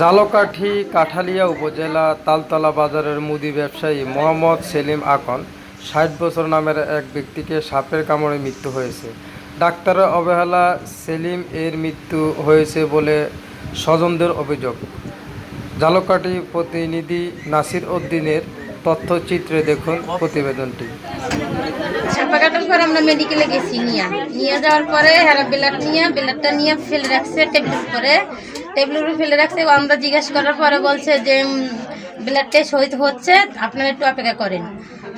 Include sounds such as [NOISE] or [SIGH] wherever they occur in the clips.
জালকাঠি, কাঠালিয়া উপজেলা, তালতলা বাজারের মুদি ব্যবসায়ী মোহাম্মদ সেলিম আকন ষাট বছর নামের এক ব্যক্তিকে সাপের কামড়ে মৃত্যু হয়েছে। ডাক্তারের অবহেলা সেলিম এর মৃত্যু হয়েছে বলে স্বজনদের অভিযোগ। জালকাঠি প্রতিনিধি নাসির উদ্দিনের তথ্যচিত্রে দেখুন প্রতিবেদনটি। ছাপা কাটার পর আমরা মেডিকেলে গেছি নিয়ে। নিয়ে যাওয়ার পরে হেরা ব্লাড নিয়ে, ব্লাডটা নিয়ে ফেলে রাখছে টেবিলের উপরে। টেবিলের ফেলে রাখছে, আমরা জিজ্ঞাসা করার পরে বলছে যে ব্লাড টেস্ট হইতে হচ্ছে, আপনারা একটু অপেক্ষা করেন।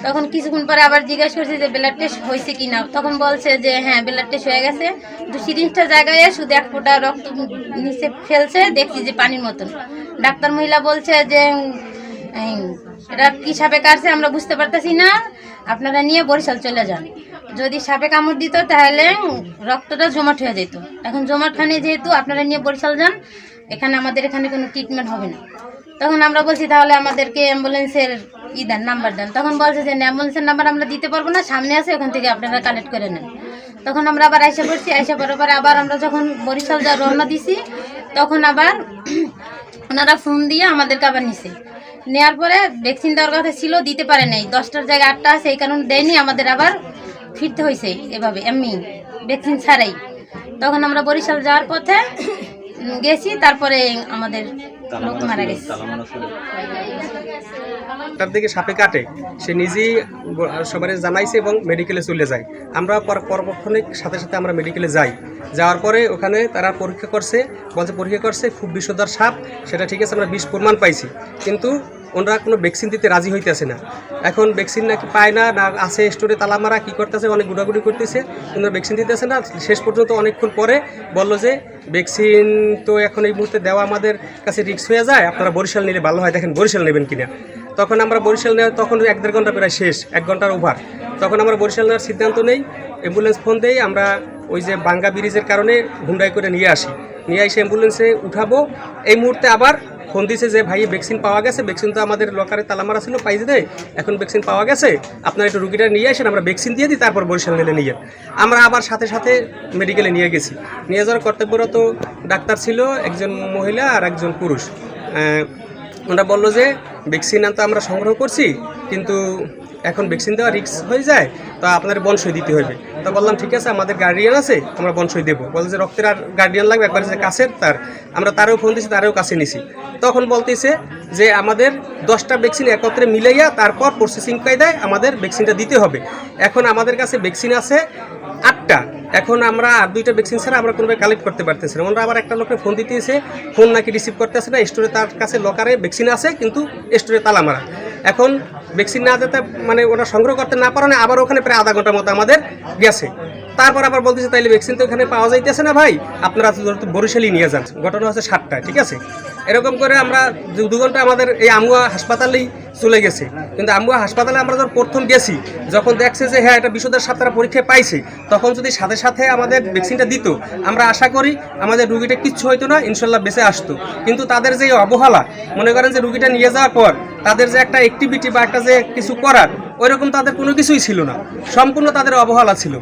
তখন কিছুক্ষণ পরে আবার জিজ্ঞাসা করছি যে, ব্লাড টেস্ট হয়েছে কি না তখন বলছে যে হ্যাঁ ব্লাড টেস্ট হয়ে গেছে। তো সিরিঞ্জটা জায়গায় শুধু এক ফোঁটা রক্ত নিচে ফেলছে, দেখছি যে পানির মতন। ডাক্তার মহিলা বলছে যে এটা কি সাপে কাটছে আমরা বুঝতে পারতেছি না। আপনারা নিয়ে বরিশাল চলে যান। যদি সাপে কামড় দিত তাহলে রক্তটা জমাট হয়ে যেত। এখন জমাটখানে যেহেতু আপনারা নিয়ে বরিশাল যান, এখানে আমাদের এখানে কোনো ট্রিটমেন্ট হবে না। তখন আমরা বলছি, তাহলে আমাদেরকে অ্যাম্বুলেন্সের ই দেন নাম্বার দেন। তখন বলছে যে অ্যাম্বুলেন্সের নাম্বার আমরা দিতে পারব না, সামনে আছে, ওখান থেকে আপনারা কালেক্ট করে নেন। তখন আমরা আবার আইসা পড়ছি, আইসা পড়ার পরে আবার আমরা যখন বরিশাল যা রওনা দিছি, তখন আবার [CLEARS THROAT] ওনারা ফোন দিয়ে আমাদেরকে আবার নিছে। নেওয়ার পরে ভ্যাকসিন দেওয়ার কথা ছিল দিতে পারে নাই। দশটার জায়গায় আটটা আছে এই কারণে দেয়নি আমাদের আবার ফিরতে হয়েছে এভাবে এমনি ভ্যাকসিন ছাড়াই। তখন আমরা বরিশাল যাওয়ার পথে গেছি তারপরে আমাদের লোক মারা গেছে। তার দিকে সাপে কাটে সে নিজেই সবাই জানাইছে এবং মেডিকেলে চলে যায়। আমরা পর- পরক্ষণে সাথে সাথে আমরা মেডিকেলে যাই। যাওয়ার পরে ওখানে তারা পরীক্ষা করছে বলছে পরীক্ষা করছে খুব বিষধর সাপ সেটা ঠিক আছে আমরা বিষ প্রমাণ পাইছি। কিন্তু ওনারা কোনো ভ্যাকসিন দিতে রাজি হইতেছে না। এখন ভ্যাকসিন নাকি পায় না না আছে স্টোরে তালা মারা, কী করতেছে, অনেক গুড়াগুড়ি করতেছে, কিন্তু ভ্যাকসিন দিতেছে না। শেষ পর্যন্ত অনেকক্ষণ পরে বলল যে ভ্যাকসিন তো এখন এই মুহূর্তে দেওয়া আমাদের কাছে রিস্ক হয়ে যায়, আপনারা বরিশাল নিলে ভালো হয়। দেখেন, বরিশাল নেবেন কিনা। তখন আমরা বরিশাল নেওয়া, তখন এক দেড় ঘণ্টা প্রায় শেষ, এক ঘণ্টার ওভার তখন আমরা বরিশাল নেওয়ার সিদ্ধান্ত নেই অ্যাম্বুলেন্স ফোন দেই, আমরা ওই যে বাঙ্গা ব্রিজের কারণে হুন্ডাই করে নিয়ে আসি। নিয়ে এসে অ্যাম্বুলেন্সে উঠাবো। এই মুহূর্তে আবার ফোন দিয়েছে যে, ভাই ভ্যাকসিন পাওয়া গেছে ভ্যাকসিন তো আমাদের লকারে তালামারা ছিল পাইছে দেয়, এখন ভ্যাকসিন পাওয়া গেছে, আপনারা একটু রুগীটা নিয়ে আসেন, আমরা ভ্যাকসিন দিয়ে দিই, তারপর বরিশাল নিলে নিয়ে আমরা আবার সাথে সাথে মেডিকেলে নিয়ে গেছি। নিয়ে যাওয়ার কর্তব্যরত ডাক্তার ছিল একজন মহিলা আর একজন পুরুষ। ওনারা বলল যে ভ্যাকসিন তো আমরা সংগ্রহ করছি, কিন্তু এখন ভ্যাকসিন দেওয়া রিক্স হয়ে যায়, তো আপনার বনসই দিতে হবে তো বললাম, ঠিক আছে, আমাদের গার্ডিয়ান আছে, আমরা বনসই দেবো। বলে যে রক্তের আর গার্ডিয়ান লাগবে, একবার যে কাছের তার। আমরা তারও ফোন দিয়েছি তারও কাছে নিছি। তখন বলতেছে যে, আমাদের দশটা ভ্যাকসিন একত্রে মিলাইয়া তারপর প্রসেসিং কায়দায় আমাদের ভ্যাকসিনটা দিতে হবে। এখন আমাদের কাছে ভ্যাকসিন আছে আটটা। এখন আমরা আর দুইটা ভ্যাকসিন ছাড়া আমরা কোনোভাবে কালেক্ট করতে পারতেছি না। আমরা আবার একটা লোককে ফোন দিতেছে ফোন নাকি রিসিভ করতেছে না স্টোরে তার কাছে লকারে ভ্যাকসিন আছে, কিন্তু স্টোরে তালা মারা। এখন ভ্যাকসিন না দিতে মানে ওরা সংগ্রহ করতে না পারে আবার ওখানে প্রায় আধা ঘণ্টার মতো আমাদের গেছে। তারপর আবার বলতেছে, তাইলে ভ্যাকসিন তো এখানে পাওয়া যাইতেছে না ভাই, আপনারা বরিশালই নিয়ে যান। ঘটনা হচ্ছে সাতটায় ঠিক আছে? এরকম করে আমরা দু- ঘণ্টা আমাদের এই আমুয়া হাসপাতালেই চলে গেছে। কিন্তু আমুয়া হাসপাতালে আমরা যখন প্রথম গেছি, যখন দেখছে যে হ্যাঁ এটা সাথে তারা পরীক্ষায় পাইছে, তখন যদি সাথে সাথে আমাদের ভ্যাকসিনটা দিত, আমরা আশা করি আমাদের রুগীটা কিচ্ছু হইতো না, ইনশাল্লাহ বেঁচে আসতো। কিন্তু তাদের যে অবহেলা, মনে করেন যে রুগীটা নিয়ে যাওয়ার পর তাদের যে একটা অ্যাক্টিভিটি বা একটা যে কিছু করার, ওইরকম তাদের কোনো কিছুই ছিল না। সম্পূর্ণ তাদের অবহেলা ছিল।